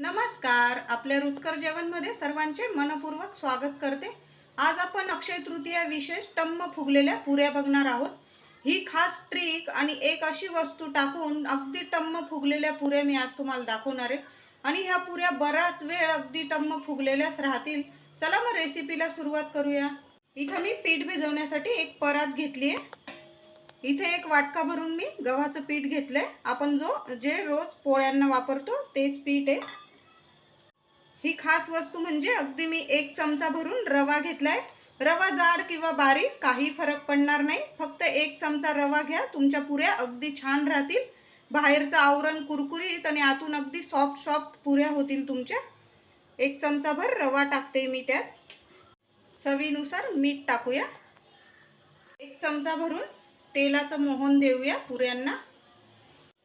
नमस्कार. आपल्या रुचकर जेवणमध्ये सर्वांचे मनपूर्वक स्वागत करते. आज आपण अक्षय तृतीया विशेष टम्म फुगलेल्या पुऱ्या बघणार आहोत. ही खास ट्रिक आणि एक अशी वस्तू टाकून अगदी टम्म फुगलेल्या पुऱ्या मी आज तुम्हाला दाखवणार आहे. आणि ह्या पुऱ्या बराच वेळ अगदी टम्म फुगलेल्याच राहतील. चला मग रेसिपीला सुरुवात करूया. इथं मी पीठ भिजवण्यासाठी एक परात घेतली आहे. इथे एक वाटका भरून मी गव्हाचं पीठ घेतलंय. आपण जो जे रोज पोळ्यांना वापरतो तेच पीठ आहे. ही खास वस्तू म्हणजे अगदी मी एक चमचा भरून रवा घेतलाय. रवा जाड किंवा बारीक काही फरक पडणार नाही. फक्त एक चमचा रवा घ्या तुमच्या पुऱ्या अगदी छान राहतील. बाहेरचं आवरण कुरकुरीत आणि आतून अगदी सॉफ्ट सॉफ्ट पुऱ्या होतील तुमच्या. एक चमचा भर रवा टाकते मी त्यात. चवीनुसार मीठ टाकूया. एक चमचा भरून तेलाचं मोहन देऊया पुऱ्यांना.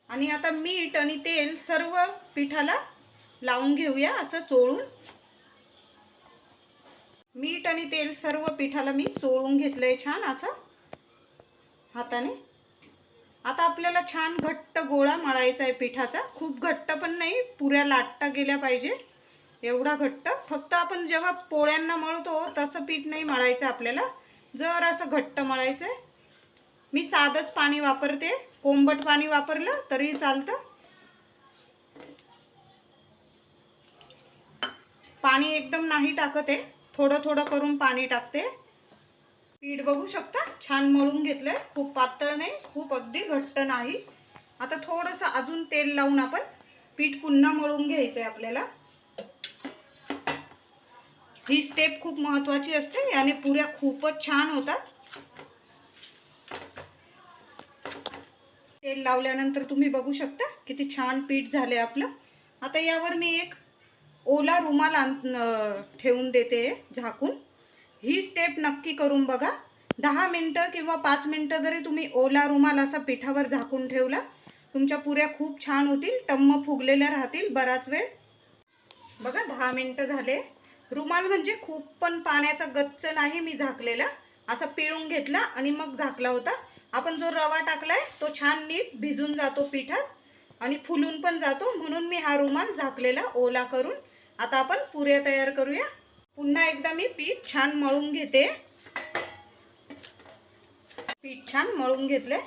आणि आता मीठ आणि तेल सर्व पिठाला लावून घेऊया असं चोळून. मीठ आणि तेल सर्व पिठाला मी चोळून घेतलंय छान असं हाताने. आता आपल्याला छान घट्ट गोळा मळायचा आहे पिठाचा. खूप घट्ट पण नाही पुऱ्या लाटता गेल्या पाहिजे. एवढा घट्ट. फक्त आपण जेव्हा पोळ्यांना मळतो तसं पीठ नाही मळायचं आपल्याला. जर असं घट्ट मळायचं आहे मी साधंच पाणी वापरते. कोंबट पाणी वापरलं तरी चालतं. पाणी एकदम नाही टाकत आहे. थोडं थोडं करून पाणी टाकते. पीठ बघू शकता? छान मळून घेतलंय. खूप पातळ नाही खूप अगदी घट्ट नाही. आता थोडंसं अजून तेल लावून आपण पीठ पुन्हा मळून घ्यायचं आहे आपल्याला. ही स्टेप खूप महत्वाची असते. याने पुऱ्या खूपच छान होतात. तेल लावल्यानंतर तुम्ही बघू शकता किती छान पीठ झाले आपलं. आता यावर मी एक ओला रुमाल ठेवून देते झाकून. ही स्टेप नक्की करून बघा. दहा मिनटं किंवा पाच मिनटं जरी तुम्ही ओला रुमाल असा पिठावर झाकून ठेवला तुमच्या पुऱ्या खूप छान होतील टम्म फुगलेल्या राहतील बराच वेळ. बघा दहा मिनटं झाले. रुमाल म्हणजे खूप पण पाण्याचा गच्च नाही मी झाकलेला. असा पिळून घेतला आणि मग झाकला होता. आपण जो रवा टाकलाय तो छान नीट भिजून जातो पिठात आणि फुलून पण जातो. म्हणून मी हा रुमाल झाकलेला ओला करून आता आपण पुऱ्या तयार करूया. पुन्हा एकदा मी पीठ छान मळून घेते. पीठ छान मळून घेतले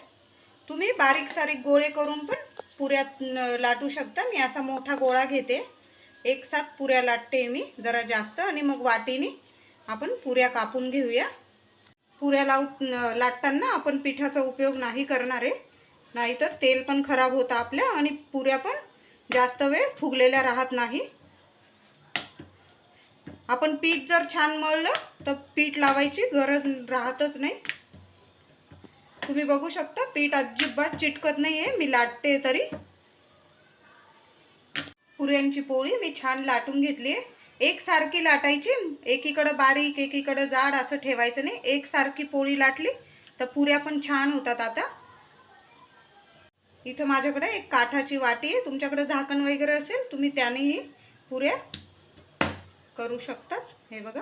तुम्ही बारीक सारीक गोळे करून पण पुऱ्यात लाटू शकता. मी असा मोठा गोळा घेते. एक साथ पुऱ्या लाटते मी जरा जास्त आणि मग वाटीने आपण पुऱ्या कापून घेऊया. पुऱ्या लावू लाटताना आपण पिठाचा उपयोग नाही करणार आहे. नाहीतर तेल पण खराब होतं आपल्या आणि पुऱ्या पण जास्त वेळ फुगलेल्या राहत नाही. आपण पीठ जर छान मळलं तर पीठ लावायची गरज राहतच नाही. तुम्ही बघू शकता पीठ अजिबात चिटकत नाही आहे मी लाटते तरी. पुऱ्यांची पोळी मी छान लाटून घेतली आहे. एकसारखी लाटायची एकीकडं बारीक एकीकडं जाड असं ठेवायचं नाही. एकसारखी पोळी लाटली तर पुऱ्या पण छान होतात आता. इथं माझ्याकडे एक काठाची वाटी आहे. तुमच्याकडे झाकण वगैरे असेल तुम्ही त्यानेही पुऱ्या करू शकतात. हे बघा.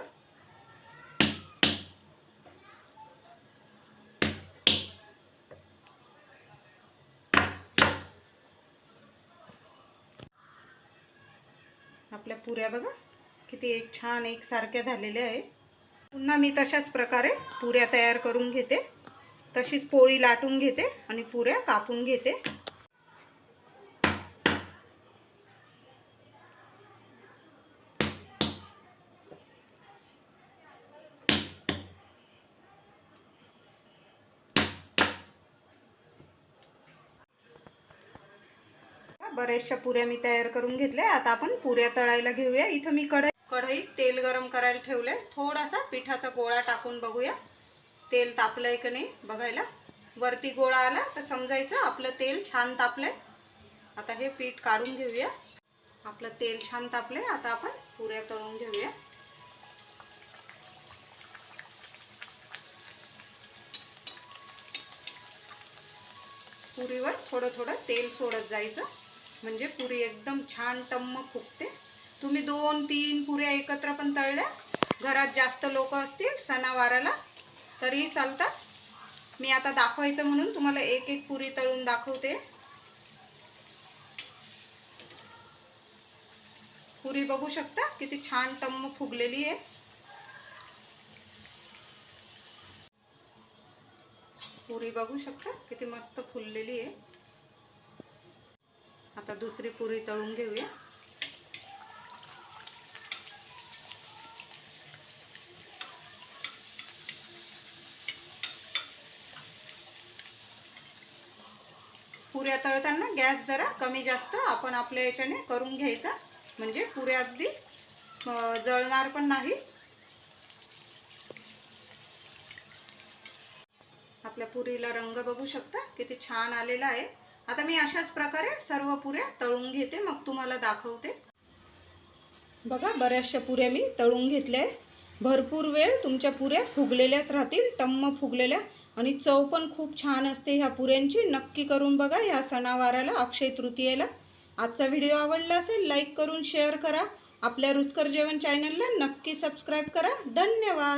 आपल्या पुऱ्या बघा. किती एक छान एकसारख्या झालेल्या आहे पुन्हा मी तशाच प्रकारे पुऱ्या तयार करून घेते. तशीच पोळी लाटून घेते आणि पुऱ्या कापून घेते. बऱ्याचशा पुऱ्या मी तयार करून घेतल्या. आता आपण पुऱ्या तळायला घेऊया. इथं मी कढई कढईत तेल गरम करायला ठेवलंय. थोडासा पिठाचा गोळा टाकून बघूया. तेल तापलंय का नाही बघायला. वरती गोळा आला तर समजायचं आपलं तेल छान तापलंय. आता हे पीठ काढून घेऊया. आपलं तेल छान तापलंय. आता आपण पुऱ्या तळून घेऊया. पुरीवर थोडं थोडं तेल सोडत जायचं. म्हणजे पुरी एकदम छान टम्म फुगते. तुम्ही दोन तीन पुऱ्या एकत्र पण तळल्या. घरात जास्त लोक असतील सणावाराला तरीही चालतात. मी आता दाखवायचं म्हणून तुम्हाला एक एक पुरी तळून दाखवते. पुरी बघू शकता किती छान टम्म फुगलेली आहे. पुरी बघू शकता किती मस्त फुललेली आहे. आता दुसरी पुरी तळून घेऊया. पुऱ्या तळताना गॅस जरा कमी जास्त आपण आपल्या याच्याने करून घ्यायचा. म्हणजे पुऱ्या अगदी जळणार पण नाही. आपल्या पुरीला रंग बघू शकता किती छान आलेला आहे. आता मी अशाच प्रकारे सर्व पुऱ्या तळून घेते मग तुम्हाला दाखवते. बघा बऱ्याचशा पुऱ्या मी तळून घेतल्या आहे भरपूर वेळ तुमच्या पुऱ्या फुगलेल्याच राहतील टम्म फुगलेल्या. आणि चव पण खूप छान असते ह्या पुऱ्यांची. नक्की करून बघा ह्या सणावाराला अक्षय तृतीयेला. आजचा व्हिडिओ आवडला असेल लाईक करून शेअर करा. आपल्या रुचकर जेवण चॅनलला नक्की सबस्क्राईब करा. धन्यवाद!